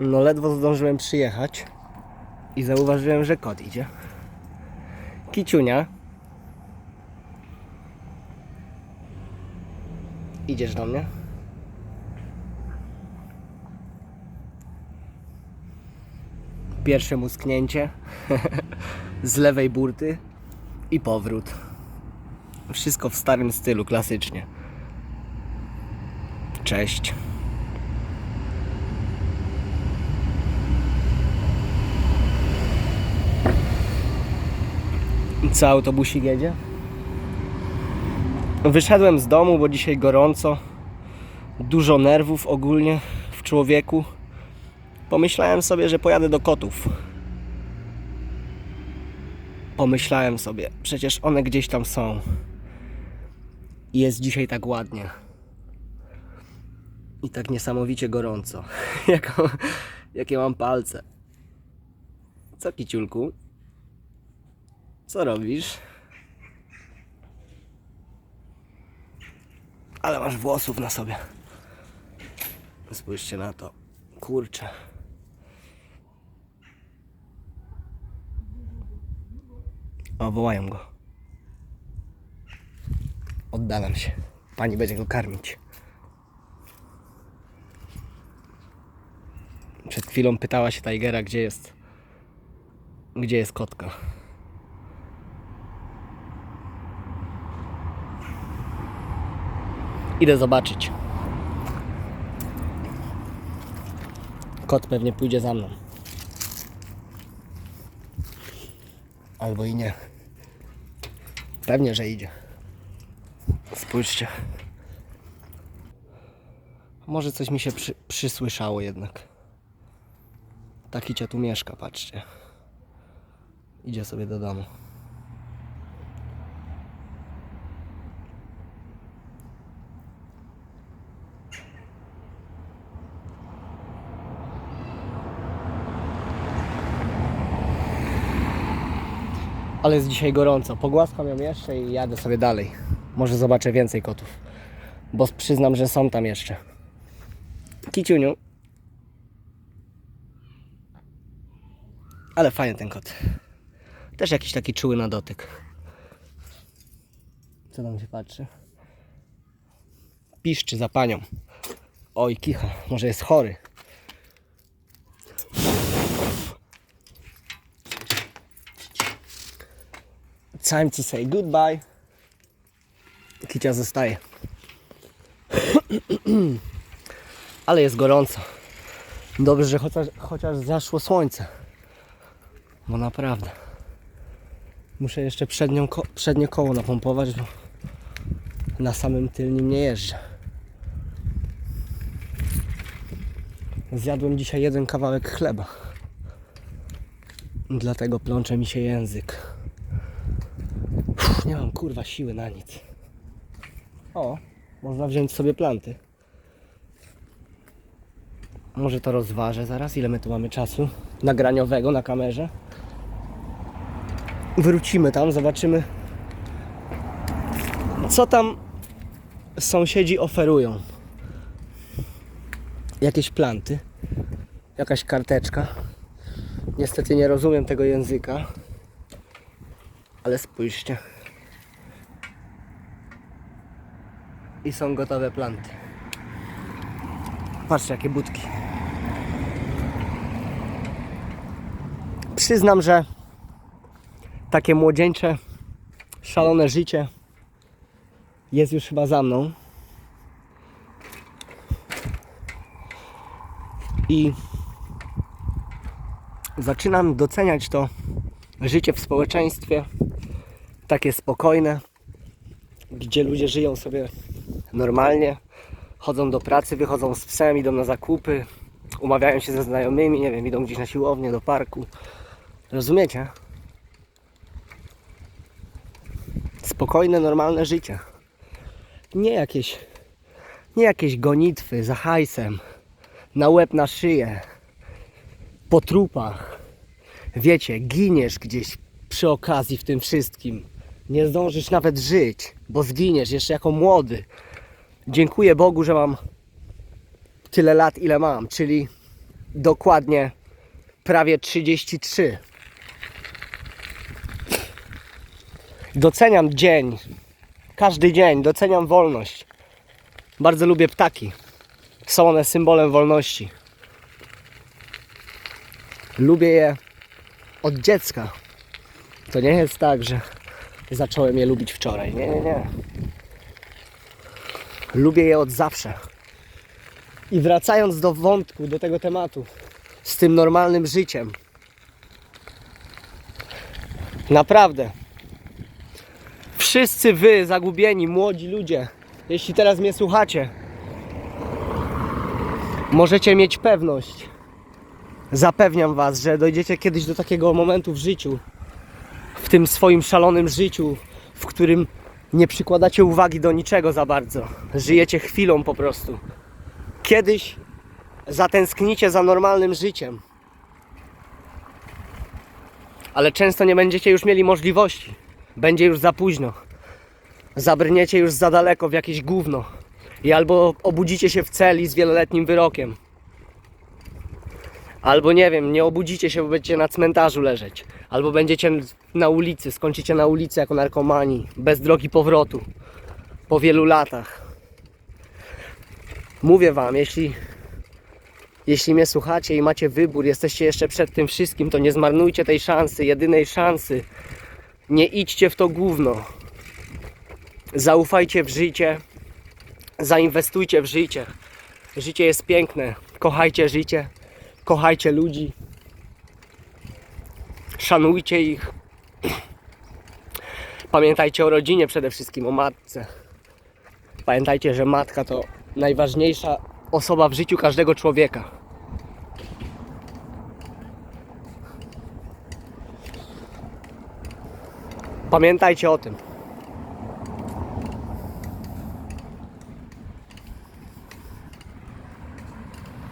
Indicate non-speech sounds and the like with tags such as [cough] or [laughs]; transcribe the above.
No ledwo zdążyłem przyjechać i zauważyłem, że kot idzie. Kiciunia. Idziesz do mnie? Pierwsze musknięcie [laughs] z lewej burty i powrót. Wszystko w starym stylu, klasycznie. Cześć. Co autobusik jedzie? Wyszedłem z domu, bo dzisiaj gorąco. Dużo nerwów ogólnie w człowieku. Pomyślałem sobie, że pojadę do kotów. Pomyślałem sobie, przecież one gdzieś tam są. I Jest dzisiaj tak ładnie. I tak niesamowicie gorąco. [laughs] Jakie mam palce. Co, kiciulku? Co robisz? Ale masz włosów na sobie. Spójrzcie na to. Kurczę. O, wołają go. Oddalam się. Pani będzie go karmić. Przed chwilą pytała się Tigera, gdzie jest. Gdzie jest kotka. Idę zobaczyć. Kot pewnie pójdzie za mną. Albo i nie. Pewnie, że idzie. Spójrzcie. Może coś mi się przy, przysłyszało jednak. Taki cię tu mieszka, patrzcie. Idzie sobie do domu. Ale jest dzisiaj gorąco. Pogłaskam ją jeszcze i jadę sobie dalej. Może zobaczę więcej kotów. Bo przyznam, że są tam jeszcze. Kiciuniu. Ale fajny ten kot. Też jakiś taki czuły na dotyk. Co tam się patrzy? Piszczy za panią. Oj, kicha. Może jest chory. Time to say goodbye. Kicia zostaje. [clears throat] Ale jest gorąco. Dobrze, że chociaż, chociaż zaszło słońce. Bo naprawdę. Muszę jeszcze przednią ko- przednie koło napompować, bo na samym tylnym nie jeżdżę. Zjadłem dzisiaj jeden kawałek chleba. Dlatego plącze mi się język. Kurwa siły na nic. O, można wziąć sobie planty. Może to rozważę zaraz, ile my tu mamy czasu nagraniowego na kamerze. Wrócimy tam, zobaczymy co tam sąsiedzi oferują. Jakieś planty, jakaś karteczka. Niestety nie rozumiem tego języka. Ale spójrzcie. I są gotowe planty. Patrzcie jakie budki. Przyznam, że takie młodzieńcze, szalone życie jest już chyba za mną. I zaczynam doceniać to życie w społeczeństwie, takie spokojne, gdzie ludzie żyją sobie normalnie, chodzą do pracy, wychodzą z psem, idą na zakupy, umawiają się ze znajomymi, nie wiem, idą gdzieś na siłownię, do parku. Rozumiecie? Spokojne, normalne życie. Nie jakieś, nie jakieś gonitwy za hajsem, na łeb, na szyję, po trupach. Wiecie, giniesz gdzieś przy okazji w tym wszystkim. Nie zdążysz nawet żyć, bo zginiesz jeszcze jako młody. Dziękuję Bogu, że mam tyle lat, ile mam, czyli dokładnie prawie 33. Doceniam dzień, każdy dzień, doceniam wolność. Bardzo lubię ptaki. Są one symbolem wolności. Lubię je od dziecka. To nie jest tak, że zacząłem je lubić wczoraj. Nie, nie, nie. Lubię je od zawsze. I wracając do wątku, do tego tematu, z tym normalnym życiem. Naprawdę. Wszyscy wy, zagubieni, młodzi ludzie, jeśli teraz mnie słuchacie, możecie mieć pewność. Zapewniam was, że dojdziecie kiedyś do takiego momentu w życiu, w tym swoim szalonym życiu, w którym nie przykładacie uwagi do niczego za bardzo. Żyjecie chwilą po prostu. Kiedyś zatęsknicie za normalnym życiem. Ale często nie będziecie już mieli możliwości. Będzie już za późno. Zabrniecie już za daleko w jakieś gówno. I albo obudzicie się w celi z wieloletnim wyrokiem. Albo nie wiem, nie obudzicie się, bo będziecie na cmentarzu leżeć. Albo będziecie na ulicy, skończycie na ulicy jako narkomani, bez drogi powrotu. Po wielu latach. Mówię wam, jeśli, jeśli mnie słuchacie i macie wybór, jesteście jeszcze przed tym wszystkim, to nie zmarnujcie tej szansy, jedynej szansy. Nie idźcie w to gówno. Zaufajcie w życie. Zainwestujcie w życie. Życie jest piękne. Kochajcie życie. Kochajcie ludzi. Szanujcie ich. Pamiętajcie o rodzinie przede wszystkim, o matce. Pamiętajcie, że matka to najważniejsza osoba w życiu każdego człowieka. Pamiętajcie o tym.